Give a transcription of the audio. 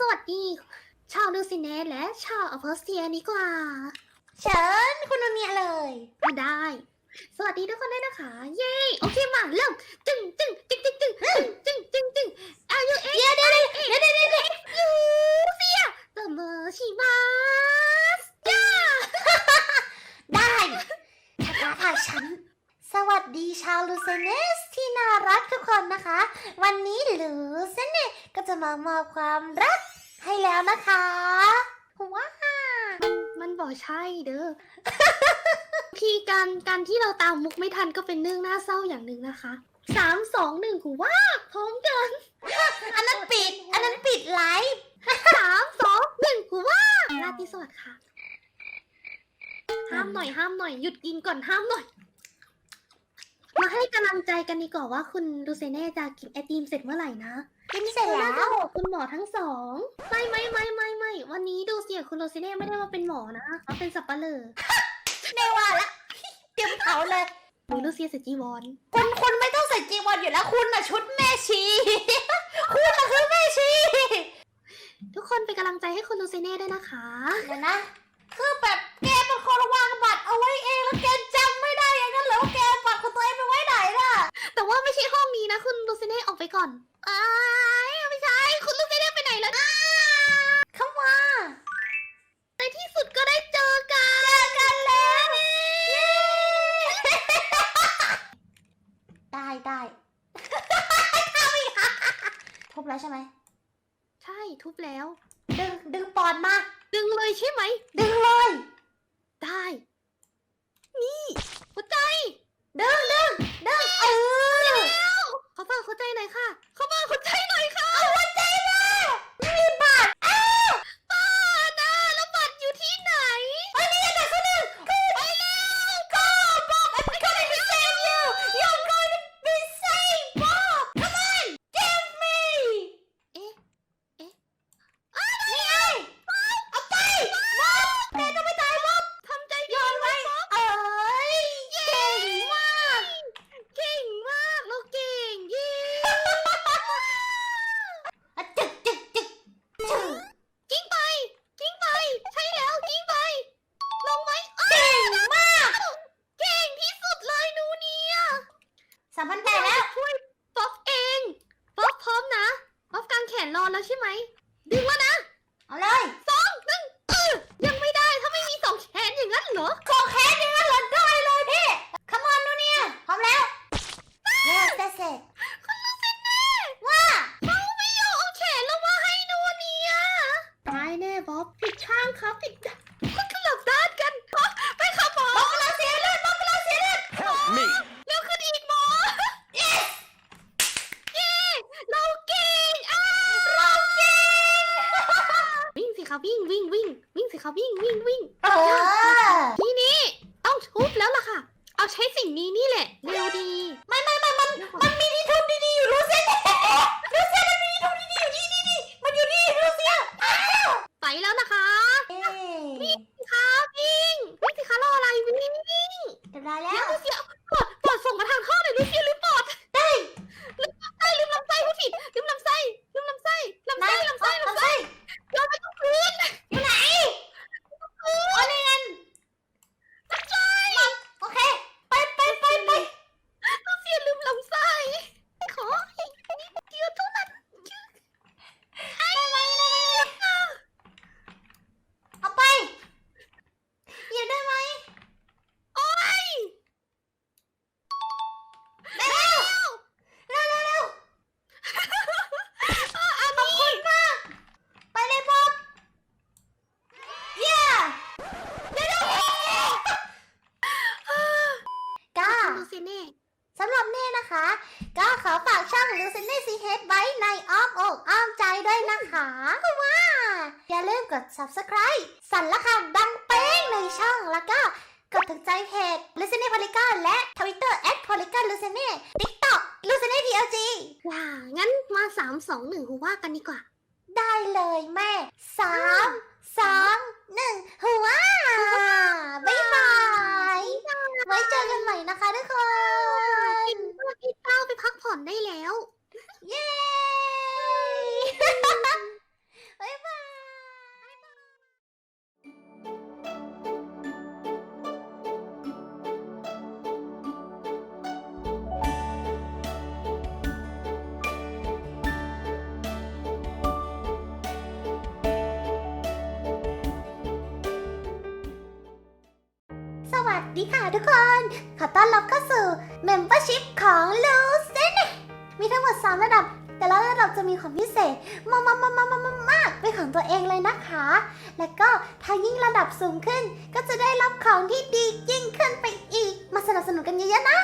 สวัสดี ชาวลูซิเนสและชาวอเพอร์เซียดีกว่า เชิญคุณโนเนียเลยอะได้ สวัสดีทุกคนด้วยนะคะ เย้ โอเคมาเริ่มจึงจึงจึงจึงจึงจึงจึงจึงอายุเอ็กเดี๋ยวเดี๋ยวเดี๋ยวเดี๋ยวเดี๋ยวเดี๋ยว ลูเซียเติมเมอร์ชิมาสย่า ได้ถ้าค่ะฉัน สวัสดีชาวลูเซเนสที่น่ารักทุกคนนะคะ วันนี้ลูเซเนสก็จะมามอบความรักให้แล้วนะคะว้าวมันบอกใช่เด้อ ทีการการที่เราตามมุกไม่ทันก็เป็นเรื่องน่าเศร้าอย่างหนึ่งนะคะสามสองหนึ่งหูว่าพร้อมกันอันนั้นปิด อันนั้นปิดไลฟ์สามสองหนึ่งกูว่าราตรีสวัสดิ์ค่ะ ห้ามหน่อยห้ามหน่อยหยุดกินก่อนห้ามหน่อย มาให้กำลังใจกันดีกว่าว่าคุณดูเซเน่จะกินไอติมเสร็จเมื่อไหร่นะกินเสร็จน่าแล้จะวบอกคุณหมอทั้งสอง ไม่ไม่ไม่ไม่ไม่วันนี้ดูเสียคุณโรเซเน่ไม่ได้มาเป็นหมอนะเขาเป็นสับปะเลอในว่าละเตรียมเผาเลยหรือลูเซียสจีวอนคุณคุณไม่ต้องใส่จีวรอยู่แล้วคุณน่ะชุดแม่ชีคุณน่ะคือแม่ชี ทุกคนเป็นกำลังใจให้คุณลูเซเน่ด้วยนะคะเดี๋ยวนะ ทุบแล้วใช่ไหมใช่ทุบแล้ว ดึงดึงปอนมา ดึงเลยใช่ไหม ดึงเลย ได้ นี่หัวใจ ดึงดึงดึงเออ แล้วขอฝากหัวใจหน่อยค่ะขอฝากหัวใจหน่อยค่ะ เอาหัวใจมาไม่มีบัตรอ้าว ป้านะแล้วบัตรอยู่ที่ไหน ไปนี่ยังไงคนหนึ่งไปแล้วก็บอก I'm going to save you you're going to be saved Bob come on give me เอ๊ะ เอ๊ะ นี่ไงเอาไปบ๊อบแกต้องไม่ตายบ๊อบ ทำใจ โย ดี นไว้ ป๊อป เอ้ยเก่งมาก เก่งมากเราเก่งเย้ อะจึกจึกจึกจึก กิ้งไป กิ้งไป ใช่แล้วกิ้งไป ลงไหมเอ้ย เก่งมาก เก่งที่สุดเลยหนูเนี่ย สามพันแปดแล้ว ช่วยป๊อปเองป๊อปพร้อมนะป๊อปกางแขนรอแล้วใช่ ไหม ดึงแล้วนะ เอาเลยสองหนึ่งเออยังไม่ได้ถ้าไม่มีสองแขนอย่างนั้นเหรอขอแค่นี้มันหล่นได้เลยพี่ come on นูเนี่ยพร้อมแล้ว yes that's it คุณลูซิเน่ว่าเขาไม่ยอมเอาแขนลงมาให้หนูเนี่ยตายแน่บ๊อบผิดข้างครับผิดด้านก็กลับด้านกันบ๊อบไปครับหมอ บอกกำลังเสียเลือดบอกกำลังเสียเลือด Help me! เร็วขึ้นอีกหมอ yes เย้เราเก่งอ้า เราเก่ง วิ่งสิคะวิ่งวิ่งวิ่งวิ่งสิคะวิ่งวิ่งวิ่งเออ ทีนี้ต้องทุบแล้วล่ะค่ะ เอาใช้สิ่งนี้นี่แหละเร็วดีไม่ไม่ไม่มันมันมีที่ทุบดีๆอยู่รู้เสียรู้เสียมันมีที่ทุบดีๆอยู่นี่นี่นี่มันอยู่นี่รู้เสียอ้าว ไปแล้วนะคะ เอ๊ะ วิ่งสิคะวิ่งวิ่งสิคะรออะไรวิ่งวิ่งวิ่ง เรียบร้อยแล้ แล้ว ว ลูเซียปอดปอดส่งมาทางท่อหน่อยลูเซียลืมปอด ได้ ลืมลำไส้ลืมลำไส้พูดผิดลืมลำไส้ลืมลำไส้ลำ ไหน ไส้ลำไส้ลำไส้ เอา เราไปตรงพื้น อยู่ไหนโอ้นี่ไง ลำไส้ โอเค ไปไปไปไป ลูเซียลืมลำไส้ขออีกนิดเดียวเท่านั้นไอ้ไว้ เอาไปหยิบได้ไหม โอ๊ย เร็วเร็วเร็วเร็ว อัน ขอบ นี้ คุณมาก ไปเลยบ๊อบเย้เร็วเร็วก้า ลูซิเน่ สำหรับเน่นะคะ ก็ขอฝากช่องลูซินเน่ซีเฮดไว้ในอ้อมอกอ้อมใจด้วยนะคะว่า อย่าลืมกด subscribe สั่นละค่ะดังเป้งในช่องแล้วก็กดถูกใจเพจลูซินเน่พอลิกอนและ Twitter แอดพอลิกอนลูซินเน่ TikTok ลูซินเน่ PLG ว้างั้นมาสามสองหนึ่งหูว่ากันดีกว่า ได้เลยแม่สา สวัสดีค่ะทุกคน ขอต้อนรับเข้าสู่ Membership ของลูซินมีทั้งหมด 3 ระดับ แต่ละระดับจะมีของพิเศษมามากมามามามากเป็นของตัวเองเลยนะคะ และก็ถ้ายิ่งระดับสูงขึ้น ก็จะได้รับของที่ดียิ่งขึ้นไปอีก มาสนับสนุนกันเยอะๆนะ